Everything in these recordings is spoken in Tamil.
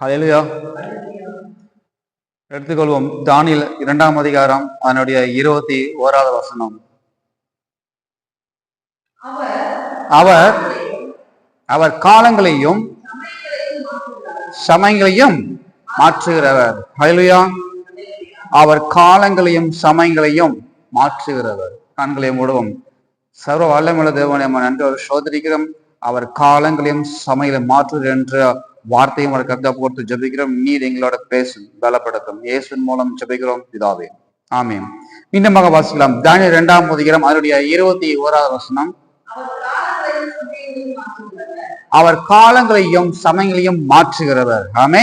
ஹalleluya. எடுத்துக்கொள்வோம். தானியல் இரண்டாம் அதிகாரம் அதனுடைய இருபத்தி ஓராவது வசனம். அவர் அவர் காலங்களையும் சமயங்களையும் மாற்றுகிறவர். ஹalleluya. அவர் காலங்களையும் சமயங்களையும் மாற்றுகிறவர். கண்களை மூடுவோம். சர்வ வல்லமுள்ள தேவனை நம்ம நன்றி சோதரிக்கிறோம். அவர் காலங்களையும் சமையலை மாற்றுகிற என்ற வார்த்தையும் அவர் கருத்தை போட்டு ஜபிக்கிறோம். நீர் எங்களோட பேசும் பலப்படுத்தும். இயேசுவின் மூலம் ஜெபிக்கிறோம் பிதாவே. ஆமே மீண்டுமாக வாசிக்கலாம். தானியல் இரண்டாம் அதிகாரம் அதனுடைய இருபத்தி ஓராவது வசனம். அவர் காலங்களையும் சமயங்களையும் மாற்றுகிறவர். ஆமே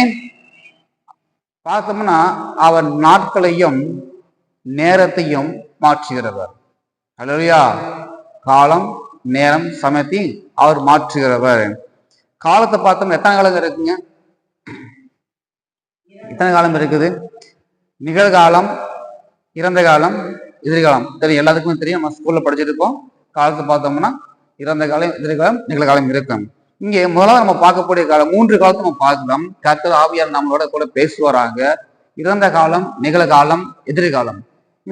பார்த்தோம்னா அவர் நாட்களையும் நேரத்தையும் மாற்றுகிறவர். ஹalleluya காலம் நேரம் சமயத்தையும் அவர் மாற்றுகிறவர். காலத்தை பார்த்தோம் எத்தனை காலம் இருக்குங்க? எத்தனை காலம் இருக்குது? நிகழ்காலம் இறந்த காலம் எதிர்காலம். தெரியும் எல்லாத்துக்குமே தெரியும். நம்ம ஸ்கூல்ல படிச்சிருக்கோம். காலத்தை பார்த்தோம்னா இறந்த காலம் எதிர்காலம் நிகழ்காலம் இருக்கும். இங்கே முதலாவது நம்ம பார்க்கக்கூடிய காலம் மூன்று காலத்தை நம்ம பார்க்கலாம். கர்த்தர் ஆவியார் நம்மளோட கூட பேசுவாராங்க இறந்த காலம் நிகழ்காலம் எதிர்காலம்.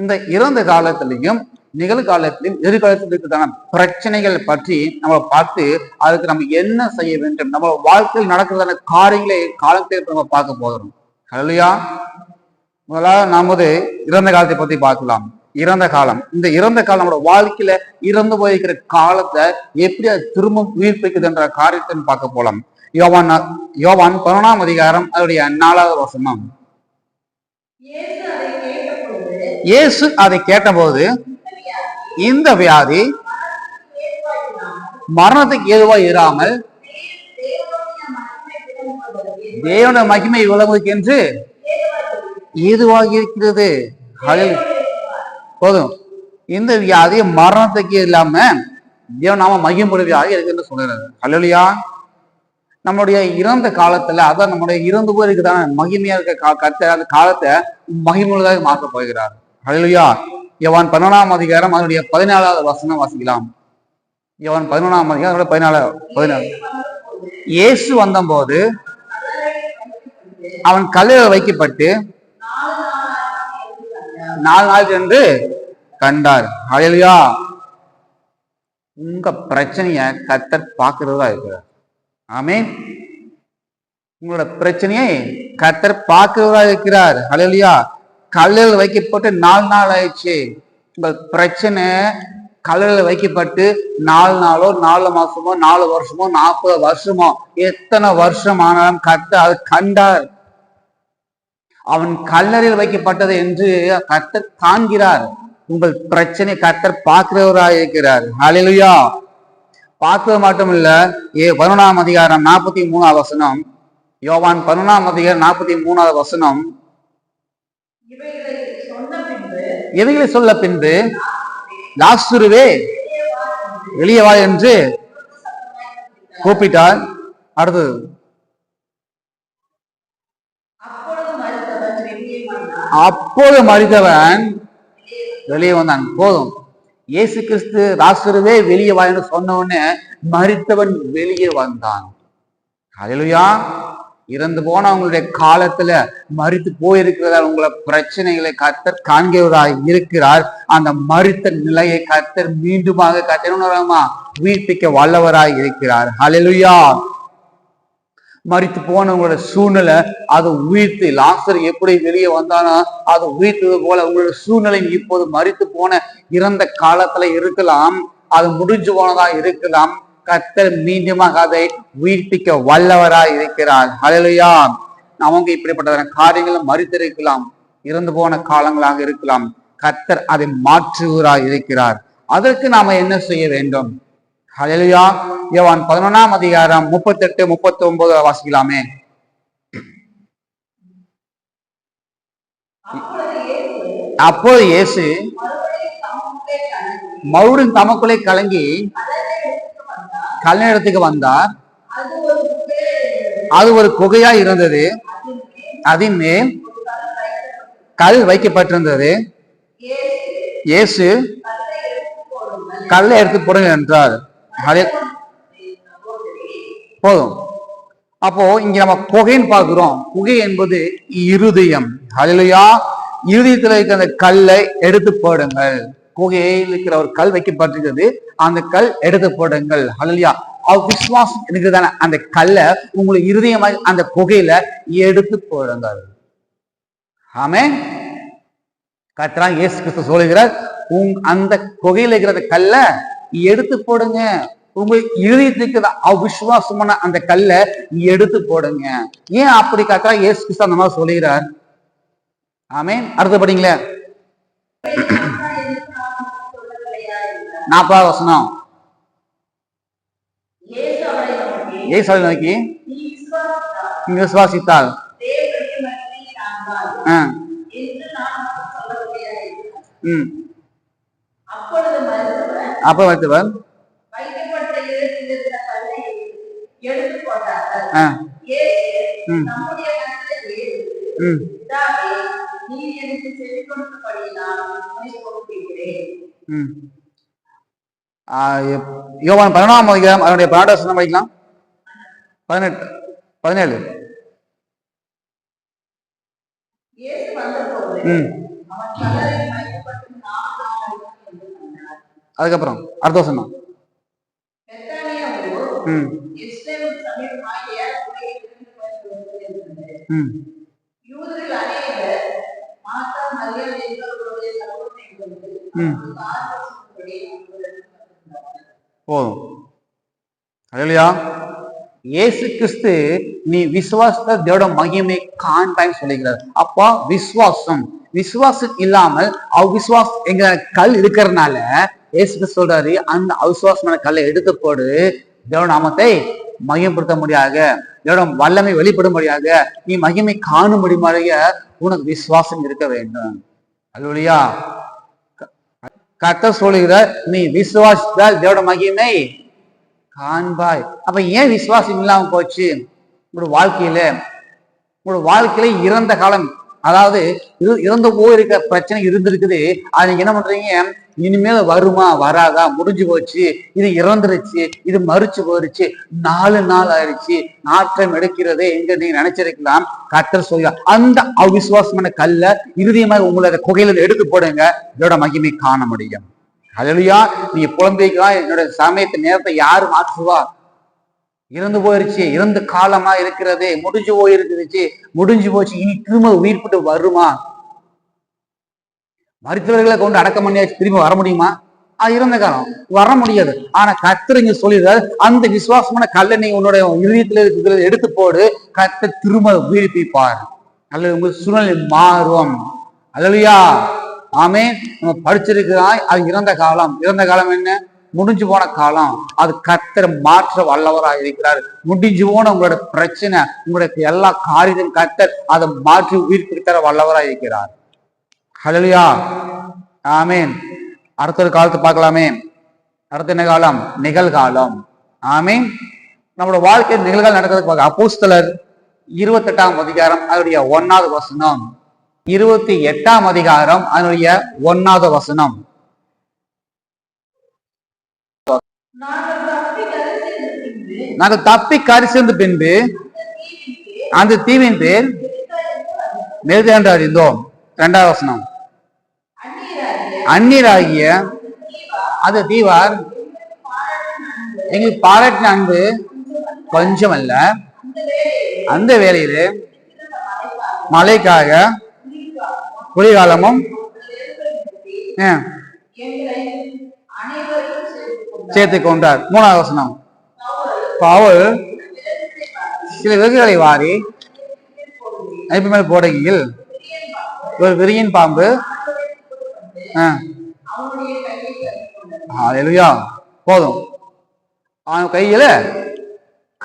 இந்த இறந்த காலத்திலையும் நிகழ்காலத்திலும் எதிர்காலத்தில் இருக்கிறதான பிரச்சனைகள் பற்றி நம்ம பார்த்து அதுக்கு நம்ம என்ன செய்ய வேண்டும்? நம்ம வாழ்க்கையில் நடக்கிறதான காரியங்களை காலத்தை நம்ம பார்க்க போகிறோம். இல்லையா முதலாவது நமது இறந்த காலத்தை பத்தி பார்க்கலாம். இறந்த காலம். இந்த இறந்த காலம் நம்மளோட வாழ்க்கையில இறந்து போயிருக்கிற காலத்தை எப்படி அது திரும்ப உயிர்ப்பிக்குது என்ற காரியத்தை பார்க்க போலாம். யோவான் யோவான் பதினொன்றாம் அதிகாரம் அதனுடைய நாலாவது வசனம். இயேசு அதை கேட்டபோது இந்த வியாதி மரணத்துக்கு ஏதுவா இராமல் தேவன மகிமை உலகுக்கு என்று ஏதுவாகி இருக்கிறது போதும். இந்த வியாதி மரணத்துக்கு இல்லாம தேவன் நாம மகிம்படும் இருக்குன்னு சொல்றாரு. ஹalleluya நம்மளுடைய இறந்த காலத்துல அதான் நம்முடைய இறந்து போயிருக்குதான மகிமையா இருக்க கத்த அந்த காலத்தை மகிமுள்ளதாக மாற்ற போகிறார். ஹalleluya எவன் பதினொன்றாம் அதிகாரம் அதனுடைய பதினாலாவது வசனம் வாசிக்கலாம். எவன் பதினொன்றாம் அதிகாரம் அதனுடைய பதினாலாவது பதினாலு. இயேசு வந்தபோது அவன் கல்லில் வைக்கப்பட்டு நாலு நாள் சென்று கண்டார். ஹalleluya. உங்க பிரச்சனைய கத்தர் பார்க்கறதா இருக்கிறார். ஆமென். உங்களோட பிரச்சனையை கத்தர் பார்க்கிறதா இருக்கிறார். ஹalleluya. கல்லில் வைக்கப்பட்டு நாலு நாள் ஆயிடுச்சு. உங்கள் பிரச்சனை கல்லில் வைக்கப்பட்டு நாலு நாளோ நாலு மாசமோ நாலு வருஷமோ நாற்பது வருஷமோ எத்தனை வருஷம் ஆனாலும் கத்தர் கண்டார். அவன் கல்லறையில் வைக்கப்பட்டது என்று கர்த்தர் காண்கிறார். உங்கள் பிரச்சனை கர்த்தர் பார்க்கிறவராக இருக்கிறார் ஹalleluya. பார்க்கிறது மட்டும் இல்ல ஏ பதினொன்றாம் அதிகாரம் நாற்பத்தி மூணாவது வசனம். யோவான் பதினொன்றாம் அதிகாரம் நாற்பத்தி மூணாவது வசனம். எவைகளை சொல்ல பின்பு? லாசுருவே வெளியே வா என்று கூப்பிட்டார். அடுத்தது. அப்போது மறித்தவன் வெளியே வந்தான். போதும். இயேசு கிறிஸ்து ராசுருவே வெளியே வா என்று சொன்ன உடனே மறித்தவன் வெளியே வந்தான். ஹalleluya. இறந்து போன அவங்களுடைய காலத்துல மறித்து போயிருக்கிறதால் உங்களை பிரச்சனைகளை கத்தர் காண்கிறவராய் இருக்கிறார். அந்த மறுத்த நிலையை கத்தர் மீண்டுமாக கத்தரமா உயிர்ப்பிக்க வல்லவராய் இருக்கிறார். ஹலெலுயா மறித்து போனவங்களோட சூழ்நிலை அதை உயிர்த்து லாசர் எப்படி வெளியே வந்தானோ அதை உயிர்த்தது போல உங்களோட சூழ்நிலை இப்போது மறித்து போன இறந்த காலத்துல இருக்கலாம். அது முடிஞ்சு போனதா இருக்கலாம். கத்தர் மீண்டுமாக அதை உயிர்ப்பிக்க வல்லவராய் இருக்கிறார். ஹalleluya. நமக்கு இப்படிப்பட்ட காரியங்களும் மறித்திருக்கலாம். இறந்து போன காலங்களாக இருக்கலாம். கத்தர் அதை மாற்றுவராய் இருக்கிறார். அதற்கு நாம என்ன செய்ய வேண்டும்? ஹலலுயா யவான் பதினொன்னாம் அதிகாரம் முப்பத்தெட்டு முப்பத்தி ஒன்பது வாசிக்கலாமே. அப்போது இயேசு மறுபடியும் தமக்குள்ளே கலங்கி கல்யாணத்துக்கு வந்தார். அது ஒரு குகையா இருந்தது. அதன் மேல் கல் வைக்கப்பட்டிருந்தது. இயேசு கல்லை எடுத்து போடுங்க என்றார். அதே போதும். அப்போ இங்க நம்ம புகைன்னு பாக்குறோம் புகை என்பது இருதயம். அதுலயா இருதயத்துல இருக்கிற அந்த கல்லை எடுத்து போடுங்கள். குகையில் இருக்கிற ஒரு கல் வைக்கப்பட்டிருக்கிறது. அந்த கல் எடுத்து போடுங்கள். ஹalleluya அவ்விஸ்வாசம் இருக்கிறதான அந்த கல்லை உங்களுக்கு இருதயமாய் அந்த புகையில எடுத்து போடுங்கள். ஆமே கத்ரா இயேசு கிறிஸ்து சொல்லுகிறார் உங் அந்த குகையில இருக்கிற அந்த கல்லை எடுத்து போடுங்க. உங்க இருதயத்துக்கு அவிசுவாசமான அந்த கல்லை எடுத்து போடுங்க. ஏன் அப்படி கத்ரா இயேசு கிறிஸ்து அந்த மாதிரி சொல்லுகிறார்? ஆமே அடுத்தபடிங்களே நாற்பதாவது வசனம். இயேசு நோக்கி, ஏசு அவரை நோக்கி நீங்க விசுவாசித்தால் ஆ, மருத்துவர் அப்ப வைத்தவர் வைக்கப்பட்ட யோவான் பதினொன்றாம் அதிகாரம் அதனுடைய பன்னெண்டு வசனம் படிக்கலாம். பதினெட்டு பதினேழு. அதுக்கப்புறம் அடுத்த வசனம். ம். போதும். இல்லையா இயேசு கிறிஸ்து நீ விசுவாசத்தை தேவட மகிமை காண்பாய்ன்னு சொல்லுகிறார். அப்பா விசுவாசம். விசுவாசம் இல்லாமல் அவ்விசுவாசம் எங்க கல் இருக்கிறதுனால இயேசு கிறிஸ்து சொல்றாரு அந்த அவிசுவாசமான கல்லை எடுத்து போடு. தேவ நாமத்தை மகிமைப்படுத்த முடியாத தேவட வல்லமை வெளிப்படும்படியாக நீ மகிமை காணும்படியாக உனக்கு விசுவாசம் இருக்க வேண்டும். அல்லையா கத்த சொல்லுகிறார் நீ விசுவாசித்தால் தேவட மகிமை காண்பாய். அப்ப ஏன் விசுவாசம் இல்லாம போச்சு? உங்களோட வாழ்க்கையில உங்களோட வாழ்க்கையில இறந்த காலம் அதாவது இது இறந்து போயிருக்க பிரச்சனை இருந்திருக்குது. அது நீங்க என்ன பண்றீங்க? இனிமேல் வருமா? வராதா? முடிஞ்சு போச்சு. இது இறந்துருச்சு. இது மறிச்சு போயிருச்சு. நாலு நாள் ஆயிடுச்சு நாற்றம் எடுக்கிறதே எங்க நீங்க நினைச்சிருக்கலாம். கத்தர் சொல்ல அந்த அவிசுவாசமான கல்ல இறுதியமாக உங்களோட குகையில எடுத்து போடுங்க. இதோட மகிமை காண முடியும். அதுலயா நீங்க புலம்பிக்கலாம் என்னோட சமயத்து நேரத்தை யாரு மாற்றுவா? இறந்து போயிருச்சு இறந்த காலமா இருக்கிறதே முடிஞ்சு போயிருந்துச்சு முடிஞ்சு போச்சு இனி திரும்ப உயிர்ப்பிட்டு வருமா? மருத்துவர்களை கொண்டு அடக்கம் பண்ணியாச்சு திரும்ப வர முடியுமா? அது இறந்த காலம். வர முடியாது. ஆனா கர்த்தர் இங்க சொல்லிடுறாரு அந்த விசுவாசமான கல்லை நீ உன்னுடைய இதயத்துல இருக்கிறத எடுத்து போடு கர்த்தர் திரும்ப உயிர்ப்பிப்பார். அல்லது உங்க சூழ்நிலை மாறும். அல்லையா ஆமே நம்ம படிச்சிருக்கிறாய் அது இறந்த காலம். இறந்த காலம் என்ன? முடிஞ்சு போன காலம் அது கத்தர் மாற்ற வல்லவராக இருக்கிறார். முடிஞ்சு போன உங்களோட பிரச்சனை உங்களுடைய எல்லா காரியத்தையும் கத்தர் அதை மாற்றி உயிர்ப்பித்து தர வல்லவராக இருக்கிறார். ஹலலியா ஆமீன் அடுத்த ஒரு காலத்தை பார்க்கலாமே. அடுத்த என்ன காலம்? நிகழ்காலம். ஆமீன் நம்மளோட வாழ்க்கை நிகழ்காலம் நடக்கிறதுக்கு பார்க்க அப்போஸ்தலர் இருபத்தெட்டாம் அதிகாரம் அதனுடைய ஒன்னாவது வசனம். இருபத்தி எட்டாம் அதிகாரம் அதனுடைய ஒன்னாவது வசனம். நாங்கள் தப்பி பின்பு கரி சேர்ந்த பின்பு அந்த தீவின் பேர் மெருது என்று அறிந்தோம். இரண்டாவது வசனம். அந்நீராகிய அது தீவார் எங்களுக்கு பாராட்டின அன்பு கொஞ்சம் அல்ல அந்த வேளையிலே மழைக்காக குளிர்காலமும் சேர்த்து கொண்டார் மூணாவது வசனம். பவுல் சில வெகுகளை வாரி நைப்பு மேல் போடுகையில் ஒரு விரியின் பாம்பு எழுதியா போதும். அவன் கையில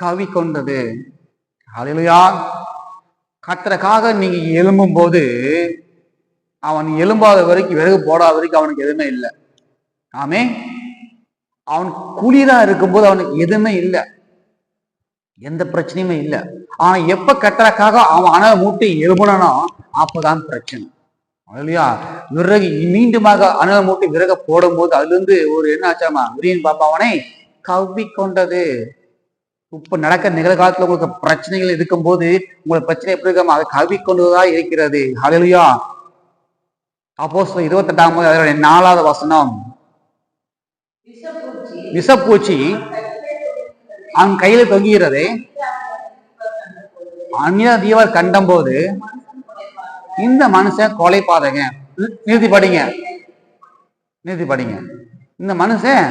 கவி கொண்டது. ஹalleluya. கத்தரக்காக நீங்க எழும்பும் போது அவன் எழும்பாத வரைக்கும் விறகு போடாத வரைக்கும் அவனுக்கு எதுவுமே இல்லை. ஆமே அவன் குளிரா இருக்கும்போது அவனுக்கு எதுவுமே இல்லை. எந்த பிரச்சனையுமே இல்லை. ஆனா எப்ப கட்டுறக்காக அவன் அணை மூட்டி எழும்புனானோ அப்பதான் பிரச்சனை. இல்லையா விறகு மீண்டுமாக அனல் மூட்டி விறக போடும்போது அதுல இருந்து ஒரு என்ன ஆச்சாமா விரியன் பாப்பா அவனை கவ்வி கொண்டது இப்ப நடக்க நிகழ்காலத்துல உங்களுக்கு பிரச்சனைகள் இருக்கும்போது உங்களுக்கு பிரச்சனை எப்படி இருக்கும் அதை கவி கொண்டுதான் இருக்கிறது. ஹalleluya அப்போஸ்தலர் இருபத்தெட்டாம் அதனுடைய நாலாவது வசனம். விஷப்பூச்சி அவன் கையில தொங்குகிறது அந்நிய தீவர் கண்டபோது இந்த மனுஷன் கொலை பாதகன் நிறுத்தி படிங்க. நிறுத்தி படிங்க. இந்த மனுஷன்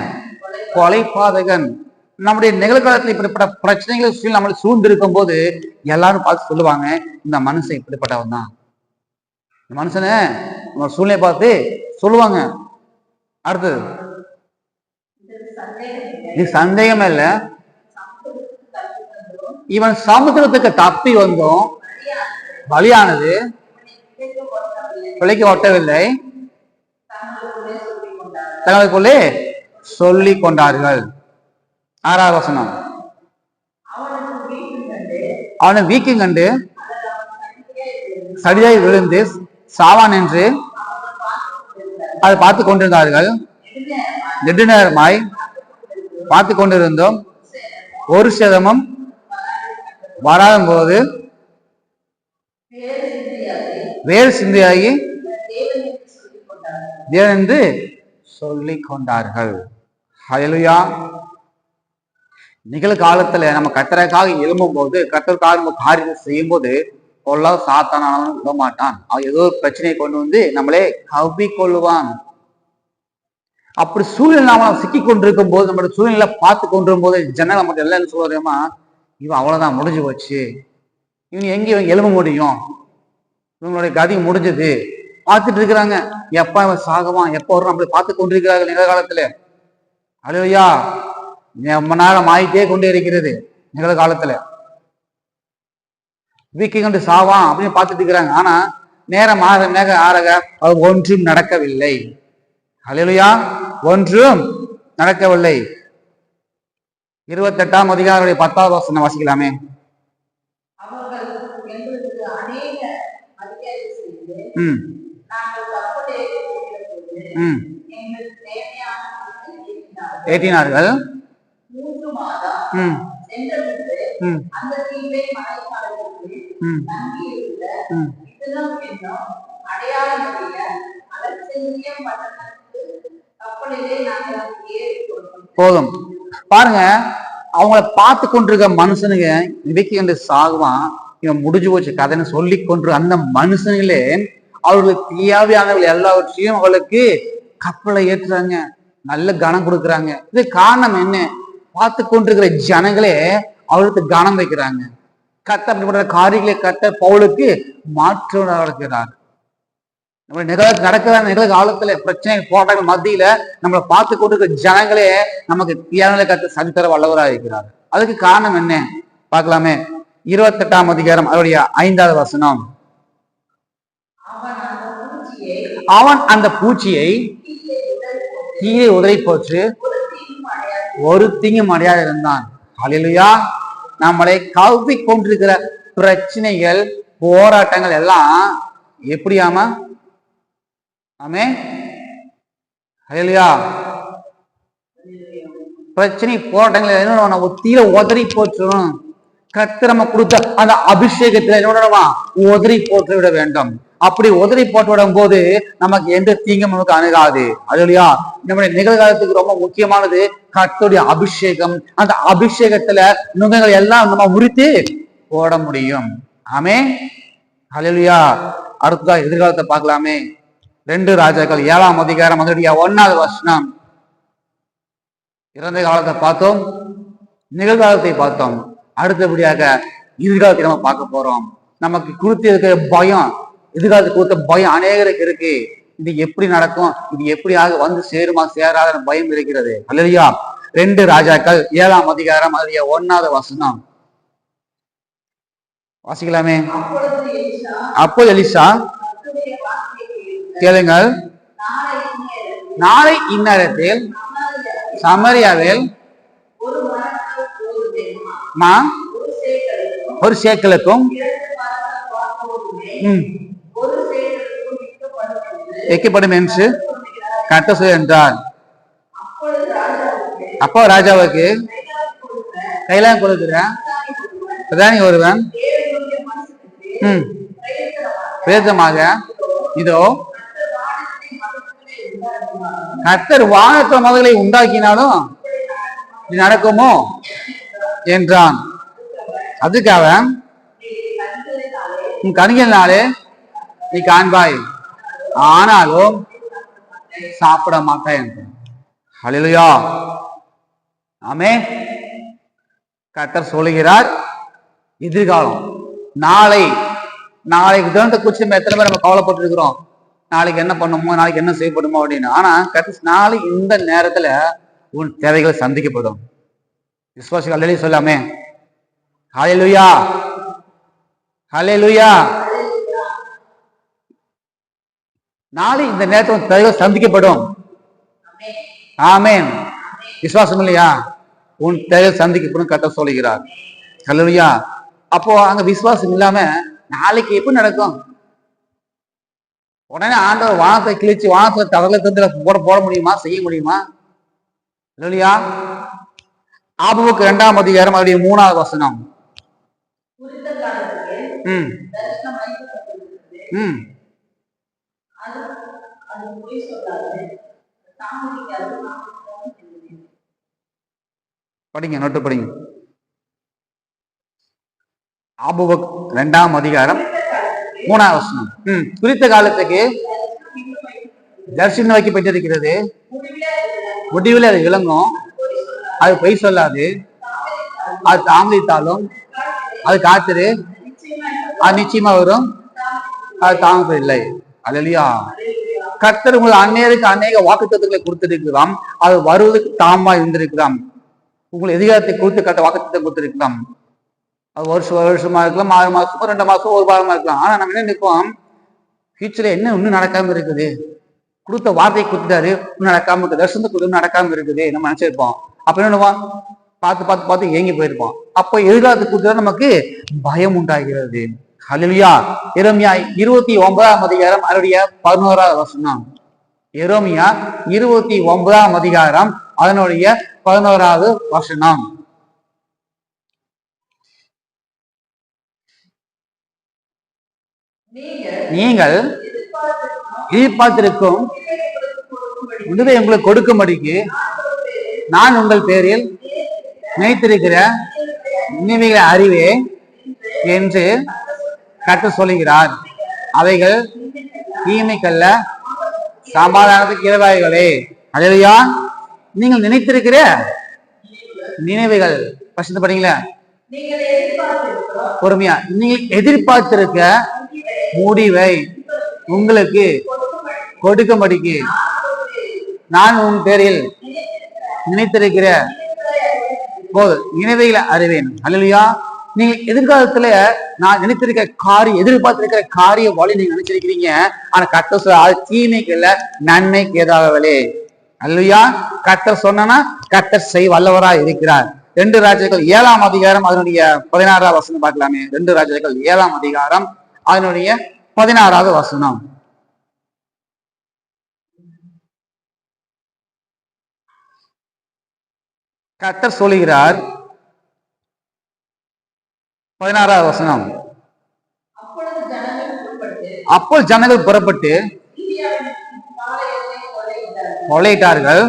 கொலை பாதகன். நம்முடைய நிகழ்காலத்தில் இப்படிப்பட்ட பிரச்சனைகளை சொல்லி நம்மளை சூழ்ந்திருக்கும் போது எல்லாரும் பார்த்து சொல்லுவாங்க இந்த மனுஷன் இப்படிப்பட்டவன் தான். இந்த மனுஷனை நம்ம சூழ்நிலை பார்த்து சொல்லுவாங்க. அடுத்தது இது சந்தேகமே இல்ல. இவன் சமுத்திரத்துக்கு தப்பி வந்தோம் பலியானது பிழைக்க ஒட்டவில்லை. தங்களுக்குள்ளே சொல்லி கொண்டார்கள். ஆறாவது வசனம். அவனை வீக்கம் கண்டு சரியாய் விழுந்து சாவான் என்று அதை பார்த்து கொண்டிருந்தார்கள். நெடுநேரமாய் பார்த்து கொண்டிருந்தோம். ஒரு சதமம் வராத போது வேறு சிந்தையாகி தேவனென்று சொல்லி கொண்டார்கள். ஹalleluya. நிகழ்காலத்துல நம்ம கத்தரைக்காக எழும்பும் போது கத்தருக்காக நம்ம காரியத்தை செய்யும் போது கொள்ள சாத்தானாலும் விட மாட்டான் அவன் ஏதோ ஒரு பிரச்சனையை கொண்டு வந்து நம்மளே கவ்வி கொள்ளுவான் அப்படி சூழ்நிலை நாம சிக்கி கொண்டிருக்கும் போது நம்மளோட சூழ்நிலை பார்த்து கொண்டிருக்கும் போது ஜனங்கள் மட்டும் எல்லாம் என்ன சொல்லுவோமா இவன் அவ்வளோதான் முடிஞ்சு போச்சு. இவங்க எங்கே இவங்க எழும்ப முடியும்? இவங்களுடைய கதி முடிஞ்சது. பார்த்துட்டு இருக்கிறாங்க. எப்ப இவன் சாகுவான் எப்ப வரும்? நம்மளை பார்த்து கொண்டிருக்கிறார்கள் நிகழ்காலத்துல அழுவையா ரொம்ப நேரம் ஆயிட்டே கொண்டே இருக்கிறது நிகழ்காலத்துல வீக்கி கண்டு சாவான் அப்படின்னு பார்த்துட்டு இருக்கிறாங்க. ஆனா நேரம் ஆக மேக ஆறக அது ஒன்றும் நடக்கவில்லை. அலையலுயா ஒன்றும் நடக்கவில்லை. இருபத்தெட்டாம் அதிகாரியுடைய பத்தாவது வசனம் வாசிக்கலாமே. ம். ம். ஏற்றினார்கள். ம். ம். ம். போதும். பாருங்க அவங்கள பார்த்து கொண்டிருக்க மனுஷனுங்க விக்கி என்று சாகுவான். இவன் முடிஞ்சு போச்சு கதைன்னு சொல்லி கொண்டு அந்த மனுஷனுங்களே அவர்களுக்கு தேவையானவர்கள் எல்லாவற்றையும் அவளுக்கு கப்பலை ஏற்றுறாங்க. நல்ல கனம் கொடுக்குறாங்க. இது காரணம் என்ன? பார்த்து கொண்டிருக்கிற ஜனங்களே அவளுக்கு கனம் வைக்கிறாங்க. கத்த அப்படிப்பட்ட காரியங்களை கத்த பவுலுக்கு மாற்றம் நடக்கிறார் நம்ம நிகழ நடக்கிற நிகழ காலத்துல பிரச்சனை போராட்டங்கள் மத்தியில நம்மளை பார்த்து கொண்டிருக்கிற ஜனங்களே நமக்கு தியானங்களை கத்து சதித்தர வல்லவராக இருக்கிறார் அதுக்கு காரணம் என்ன? பார்க்கலாமே. இருபத்தெட்டாம் அதிகாரம் அவருடைய ஐந்தாவது வசனம். அவன் அந்த பூச்சியை கீழே உதறி போச்சு. ஒரு தீங்கும் அடையாது இருந்தான். அலிலுயா நம்மளை கவ்வி கொண்டிருக்கிற பிரச்சனைகள் போராட்டங்கள் எல்லாம் எப்படியாமா ஆமே இல்லையா பிரச்சனை போராட்டங்கள் என்ன ஒத்தியில உதறி போட்டுரும் கத்திரம கொடுத்த அந்த அபிஷேகத்துல என்ன உதறி போட்டு விட வேண்டும். அப்படி உதறி போட்டு விடும் போது நமக்கு எந்த தீங்கும் நமக்கு அணுகாது. அதுலயா நம்முடைய நிகழ்காலத்துக்கு ரொம்ப முக்கியமானது கர்த்தருடைய அபிஷேகம். அந்த அபிஷேகத்துல நுகங்கள் எல்லாம் நம்ம உரித்து போட முடியும். ஆமே அலுவலியா அடுத்ததா எதிர்காலத்தை பார்க்கலாமே. ரெண்டு ராஜாக்கள் ஏழாம் அதிகாரம் அதனுடைய ஒன்னாவது வசனம். இறந்த காலத்தை பார்த்தோம் நிகழ்காலத்தை பார்த்தோம். அடுத்தபடியாக எதிர்காலத்தை நம்ம பார்க்க போறோம். நமக்கு குறித்து இருக்கிற பயம் எதிர்காலத்தை கொடுத்த பயம் அநேகருக்கு இருக்கு. இது எப்படி நடக்கும் இது எப்படியாக வந்து சேருமா சேராத பயம் இருக்கிறது. அல்லையா? ரெண்டு ராஜாக்கள் ஏழாம் அதிகாரம் அதனுடைய ஒன்னாவது வசனம். வாசிக்கலாமே. அப்போ எலிசா கேளுங்கள். நாளை இந்நேரத்தில் சமாரியாவில் மா? ஒரு சேக்கலுக்கும் வைக்கப்படும் என்று. கட்ட என்றார் அப்பொழுது ராஜாவுக்கு அப்போ ராஜாவுக்கு கைலாயம் கொடுக்கிறேன் பிரதானி ஒருவன் ம். பிரேதமாக இதோ கத்தர் வானத்த மதங்களை உண்டாக்கினாலும் நடக்குமோ என்றான். அதுக்காக உன் கணிகளினாலே நீ காண்பாய். ஆனாலும் சாப்பிட மாட்டேன் என்றான். ஹalleluya. ஆமே கர்த்தர் சொல்லுகிறார் எதிர்காலம். நாளை நாளைக்கு திறந்த குச்சி நம்ம எத்தனை பேர் நம்ம கவலைப்பட்டு இருக்கிறோம் நாளைக்கு என்ன பண்ணுமோ நாளைக்கு என்ன செய்யப்படுமோ அப்படின்னு. ஆனா கடைசி நாள் இந்த நேரத்துல உன் தேவைகள் சந்திக்கப்படும். விசுவாசிகள் அல்லடி சொல்லாமே. ஹalleluya ஹalleluya நாளை இந்த நேரத்தில் உன் தேவைகள் சந்திக்கப்படும். ஆமேன் விசுவாசம் இல்லையா? உன் தேவை சந்திக்கப்படும் கட்ட சொல்லுகிறார். ஹalleluya அப்போ அங்க விசுவாசம் இல்லாம நாளைக்கு எப்படி நடக்கும்? உடனே ஆண்டவர் வானத்தை கிழிச்சு வாசத்தை தகவல தந்திர போட போட முடியுமா? செய்ய முடியுமா? இல்லையா? ஆபுவுக்கு இரண்டாம் அதிகாரம் அவருடைய மூணாவது வசனம். ம். ம். படிங்க நோட்டு படிங்க ஆபுவக் இரண்டாம் அதிகாரம் மூணாவது வசனம். ம். குறித்த காலத்துக்கு தரிசனம் வைக்கப்பட்டிருக்கிறது முடிவில் அது விளங்கும். அது பொய் சொல்லாது. அது தாமதித்தாலும் அது காத்துரு. அது நிச்சயமா வரும். அது தாமதம் இல்லையா கர்த்தர் உங்கள் அநேருக்கு அநேக வாக்குத்தத்துக்களை கொடுத்திருக்கலாம் அது வருவதற்கு தாமா இருந்திருக்கலாம் உங்களுக்கு எதிகாரத்தை கொடுத்து கட்ட வாக்குத்தத்தை கொடுத்திருக்கலாம் அது வருஷம் வருஷமா இருக்கலாம் ஆறு மாசமோ ரெண்டு மாசம் ஒரு வாரமா இருக்கலாம். ஆனா நம்ம என்ன நினைப்போம்? ஃபியூச்சர்ல என்ன இன்னும் நடக்காம இருக்குது? கொடுத்த வார்த்தையை கொடுத்துட்டாரு இன்னும் நடக்காம இருக்குது. தர்ஷனத்துக்கு இன்னும் நடக்காம இருக்குது. நம்ம நினைச்சிருப்போம். அப்ப என்ன பார்த்து பார்த்து பார்த்து ஏங்கி போயிருப்போம். அப்போ எதிர்காலத்துக்கு கொடுத்தா நமக்கு பயம் உண்டாகிறது. ஹலிலியா எரேமியா இருபத்தி ஒன்பதாம் அதிகாரம் அதனுடைய பதினோராவது வசனம். எரோமியா இருபத்தி ஒன்பதாம் அதிகாரம் அதனுடைய பதினோராவது வசனம். நீங்கள் எதிர்பார்த்திருக்கும் விடுதலை உங்களுக்கு கொடுக்கும்படிக்கு நான் உங்கள் பேரில் நினைத்திருக்கிற நினைவுகளை அறிவே என்று கற்று சொல்லுகிறார். அவைகள் தீமைக்கல்ல சமாதானத்துக்கு இரவாய்களே அதையா நீங்கள் நினைத்திருக்கிற நினைவுகள் பசந்து படிங்களா பொறுமையா நீங்கள் எதிர்பார்த்திருக்க முடிவை உங்களுக்கு கொடுக்கும்படிக்கு நான் உன் பேரில் நினைத்திருக்கிற போது நினைவைகளை அறிவேன். அல்லையா நீங்க எதிர்காலத்துல நான் நினைத்திருக்கிற காரியம் எதிர்பார்த்திருக்கிற காரிய வழி நீங்க நினைச்சிருக்கிறீங்க ஆனா கத்த சொல்ல தீமைக்கு இல்ல நன்மைக்கு ஏதாகவலே அல்லையா கத்தர் சொன்னா கத்தர் செய் வல்லவரா இருக்கிறார். ரெண்டு ராஜ்யங்கள் ஏழாம் அதிகாரம் அதனுடைய பதினாறாம் வசனம் பார்க்கலாமே. ரெண்டு ராஜ்யங்கள் ஏழாம் அதிகாரம் அதனுடைய பதினாறாவது வசனம். கர்த்தர் சொல்லுகிறார். பதினாறாவது வசனம். அப்போ ஜனங்கள் புறப்பட்டு கொலையிட்டார்கள்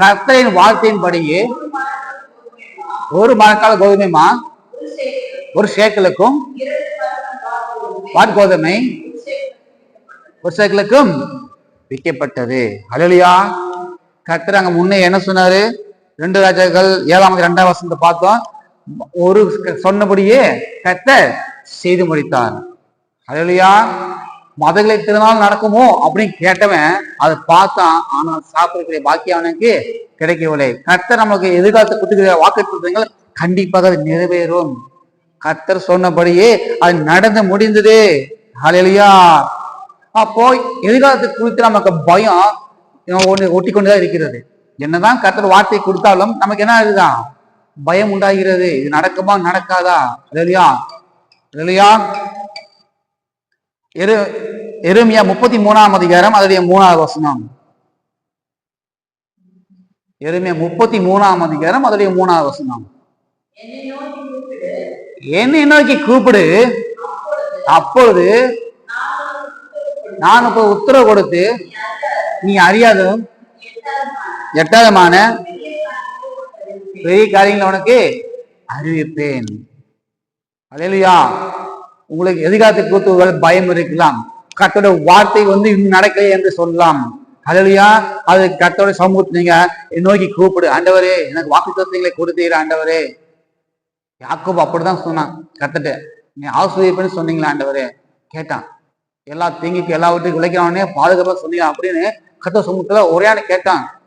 கர்த்தரின் வார்த்தையின்படியே ஒரு ஒரு மரக்கால கோதுமை மா ஒரு சேக்கலுக்கும் வாட்கோதமை ஒரு சேக்கலுக்கும் விற்கப்பட்டது அழலியா கர்த்தர் அங்க முன்னே என்ன சொன்னாரு? ரெண்டு ராஜாக்கள் ஏழாம் ரெண்டாம் இரண்டாம் பார்த்தோம். ஒரு சொன்னபடியே கர்த்தர் செய்து முடித்தார். அழலியா மதகளை திருநாள் நடக்குமோ அப்படின்னு கேட்டவன் அதை பார்த்தான். ஆனால் சாப்பிடக்கூடிய பாக்கியம் அவனுக்கு கிடைக்கவில்லை. கர்த்தர் நமக்கு எதிர்காலத்தை கொடுத்துக்கிற வாக்கு கண்டிப்பாக அது நிறைவேறும். கத்தர் சொன்னபடியே அது நடந்து முடிந்தது. ஹalleluya. அப்போ எதிர்காலத்தை குறித்து நமக்கு பயம் ஒன்று ஒட்டி கொண்டுதான் இருக்கிறது. என்னதான் கத்தர் வார்த்தை கொடுத்தாலும் நமக்கு என்ன இதுதான் பயம் உண்டாகிறது. இது நடக்குமா நடக்காதா? இல்லையா இல்லையா எரு எருமையா முப்பத்தி மூணாம் அதிகாரம் அதனுடைய மூணாவது வசனம். எருமையா முப்பத்தி மூணாம் அதிகாரம் அதனுடைய மூணாவது வசனம். என்னை நோக்கி கூப்பிடு. அப்பொழுது நான் இப்போ உத்தரவு கொடுத்து நீ அறியாதும் எட்டாதமான பெரிய காரியங்களை உனக்கு அறிவிப்பேன். அலையிலையா. உங்களுக்கு எதிர்காலத்தை கூத்து பயம் இருக்கலாம். கத்தோட வார்த்தை வந்து இன்னும் நடக்கலை என்று சொல்லலாம். அலையிலையா. அது கத்தோட சமூகத்தை நீங்க நோக்கி கூப்பிடு. ஆண்டவரே எனக்கு வாக்கு தத்துவங்களை கொடுத்தீர் ஆண்டவரே. யாக்கோபு அப்படிதான் சொன்னான். கத்துட்டு நீ ஆசிரியப்பன்னு சொன்னீங்களா? ஆண்டவரே. கேட்டான். எல்லா தீங்கிக்கு எல்லா வீட்டுக்கு விளைக்கிறவனே பாதுகாப்பா சொன்னீங்க அப்படின்னு கத்த சமூகத்துல ஒரேயானு கேட்டான்.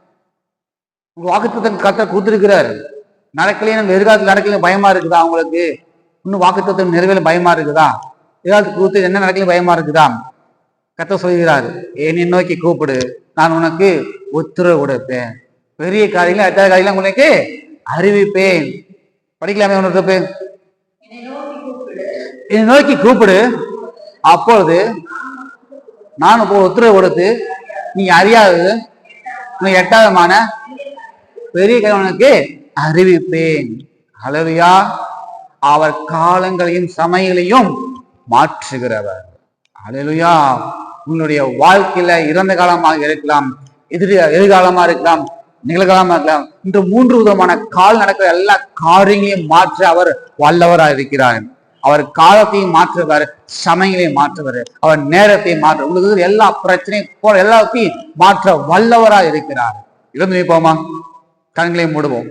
உங்க வாக்குத்தத்தம் கத்த கொடுத்துருக்கிறாரு. நடக்கலையே நம்ம எதிர்காலத்தில் நடக்கலையும் பயமா இருக்குதா உங்களுக்கு? இன்னும் வாக்குத்தத்தம் நிறைவேற பயமா இருக்குதா? எதிர்காலத்துக்கு கொடுத்து என்ன நடக்கலையும் பயமா இருக்குதா? கத்த சொல்கிறார் என்னை நோக்கி கூப்பிடு. நான் உனக்கு உத்தரவு கொடுப்பேன். பெரிய காரியங்களும் எட்டாத காரியங்களும் உனக்கு அறிவிப்பேன். படிக்கலாமே நோக்கி கூப்பிடு. என்னை நோக்கி கூப்பிடு. அப்பொழுது நான் இப்போ உத்தரவு கொடுத்து நீ அறியாதது நீ எட்டாதமான பெரிய கணவனுக்கு அறிவிப்பேன். அலவியா அவர் காலங்களையும் சமயங்களையும் மாற்றுகிறவர். அலலுயா உன்னுடைய வாழ்க்கையில இறந்த காலமாக இருக்கலாம் எதிர் எதிர்காலமா இருக்கலாம் நிகழ்காலமா இருக்கலாம் இன்று மூன்று விதமான கால் நடக்கிற எல்லா காரியங்களையும் மாற்ற அவர் வல்லவராக இருக்கிறார். அவர் காலத்தையும் மாற்றுவார் சமயங்களையும் மாற்றுவார். அவர் நேரத்தையும் மாற்ற உங்களுக்கு எல்லா பிரச்சனையும் போல எல்லாத்தையும் மாற்ற வல்லவராக இருக்கிறார். இருந்து போமா கண்களை மூடுவோம்.